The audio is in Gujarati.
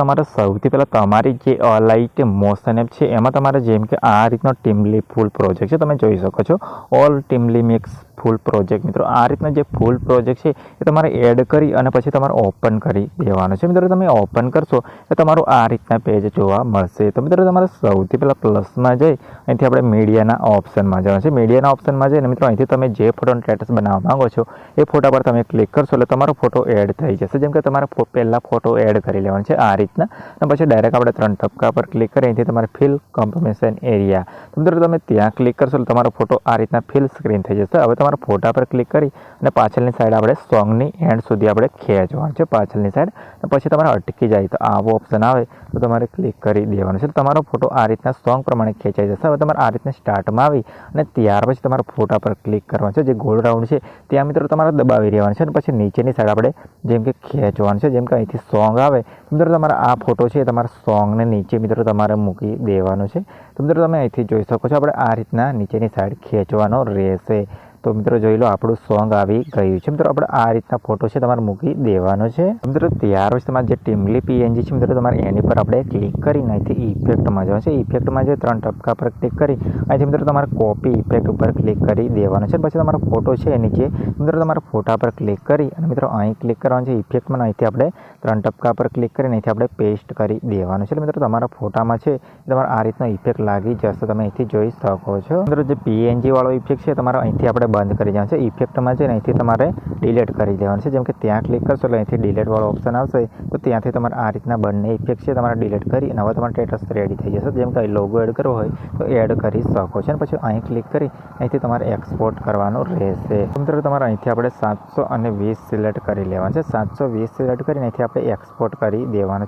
તમારે સૌથી પહેલાં તમારી જે લાઇટ મોશન એપ છે, એમાં તમારે જેમ કે આ રીતનો ટીમલી ફૂલ પ્રોજેક્ટ છે, તમે જોઈ શકો છો. ઓલ ટીમલી મિક્સ ફૂલ પ્રોજેક્ટ મિત્રો. આ રીતના જે ફૂલ પ્રોજેક્ટ છે, એ તમારે એડ કરી અને પછી તમારે ઓપન કરી દેવાનો છે. મિત્રો, તમે ઓપન કરશો, તો તમારું આ રીતના પેજ જોવા મળશે. તો મિત્રો, તમારે સૌથી પહેલાં પ્લસમાં જઈ, અહીંથી આપણે મીડિયાના ઓપ્શનમાં જવાનું છે. મીડિયાના ઓપ્શનમાં જઈને મિત્રો, અહીંથી તમે જે ફોટોનો સ્ટેટસ બનાવવા માગો છો, એ ફોટા પર તમે ક્લિક કરશો એટલે તમારો ફોટો એડ થઈ જશે. જેમ કે તમારે પહેલાં ફોટો એડ કરી લેવાનો છે આ રીતના. અને પછી ડાયરેક્ટ આપણે ત્રણ ટપકા પર ક્લિક કરી અહીંથી તમારે ફિલ કન્ફર્મેશન એરિયા તો મિત્રો તમે ત્યાં ક્લિક કરશો એટલે તમારો ફોટો આ રીતના ફિલ સ્ક્રીન થઈ જશે. હવે તમારા ફોટા પર ક્લિક કરી અને પાછળની સાઈડ આપણે સોંગની એન્ડ સુધી આપણે ખેંચવાનું છે પાછળની સાઈડ અને પછી તમારે અટકી જાય તો આવો ઓપ્શન આવે તો તમારે ક્લિક કરી દેવાનું છે. તમારો ફોટો આ રીતના સોંગ પ્રમાણે ખેંચાઈ જશે. હવે તમારે આ રીતના સ્ટાર્ટમાં આવી અને ત્યાર પછી તમારા ફોટા પર ક્લિક કરવાનું છે. જે ગોળ રાઉન્ડ છે, ત્યાં મિત્રો તમારે દબાવી રહેવાનું છે અને પછી નીચેની સાઈડ આપણે જેમ કે ખેંચવાનું છે, જેમ કે અહીંથી સોંગ આવે. તો મિત્રો તમારે આ ફોટો છે એ તમારા સોંગને નીચે મિત્રો તમારે મૂકી દેવાનું છે. તો મિત્રો તમે અહીંથી જોઈ શકો છો, આપણે આ રીતના નીચેની સાઈડ ખેંચવાનો રહેશે. તો મિત્રો જોઈ લો, આપણું સોંગ આવી ગયું છે. મિત્રો, આપણે આ રીતના ફોટો છે તમારે મૂકી દેવાનો છે. મિત્રો, ત્યાર પછી તમારે જે ટીમલી પીએનજી છે, મિત્રો, તમારે એની પર આપણે ક્લિક કરીને અહીંથી ઇફેક્ટમાં જવાનું છે. ઇફેક્ટમાં જે ત્રણ ટપકા પર ક્લિક કરી, અહીંથી મિત્રો તમારે કોપી ઇફેક્ટ ઉપર ક્લિક કરી દેવાનો છે. પછી તમારો ફોટો છે એની નીચે મિત્રો, તમારા ફોટા પર ક્લિક કરી અને મિત્રો, અહીં ક્લિક કરવાનું છે. ઇફેક્ટમાં અહીંથી આપણે ત્રણ ટપકા પર ક્લિક કરીને અહીંથી આપણે પેસ્ટ કરી દેવાનું છે. મિત્રો, તમારા ફોટામાં છે તમારે આ રીતનો ઇફેક્ટ લાગી જશે. તમે અહીંથી જોઈ શકો છો. મિત્રો, જે પીએનજી વાળો ઇફેક્ટ છે, તમારે અહીંથી આપણે બંધ કરી દેવાનું છે. ઇફેક્ટમાં છે ને અહીંથી તમારે ડિલેટ કરી દેવાનું છે. જેમ કે ત્યાં ક્લિક કરશો એટલે અહીંથી ડિલેટવાળો ઓપ્શન આવશે. તો ત્યાંથી તમારે આ રીતના બંને ઇફેક્ટ છે તમારે ડિલેટ કરી અને હવે તમારે સ્ટેટસ રેડી થઈ જશે. જેમ કે લોગો એડ કરવો હોય તો એડ કરી શકો છો. અને પછી અહીં ક્લિક કરી અહીંથી તમારે એક્સપોર્ટ કરવાનું રહેશે. મિત્રો તમારે અહીંથી આપણે સાતસો અને વીસ સિલેક્ટ કરી લેવાનું છે. સાતસો વીસ સિલેક્ટ કરીને અહીંથી આપણે એક્સપોર્ટ કરી દેવાનું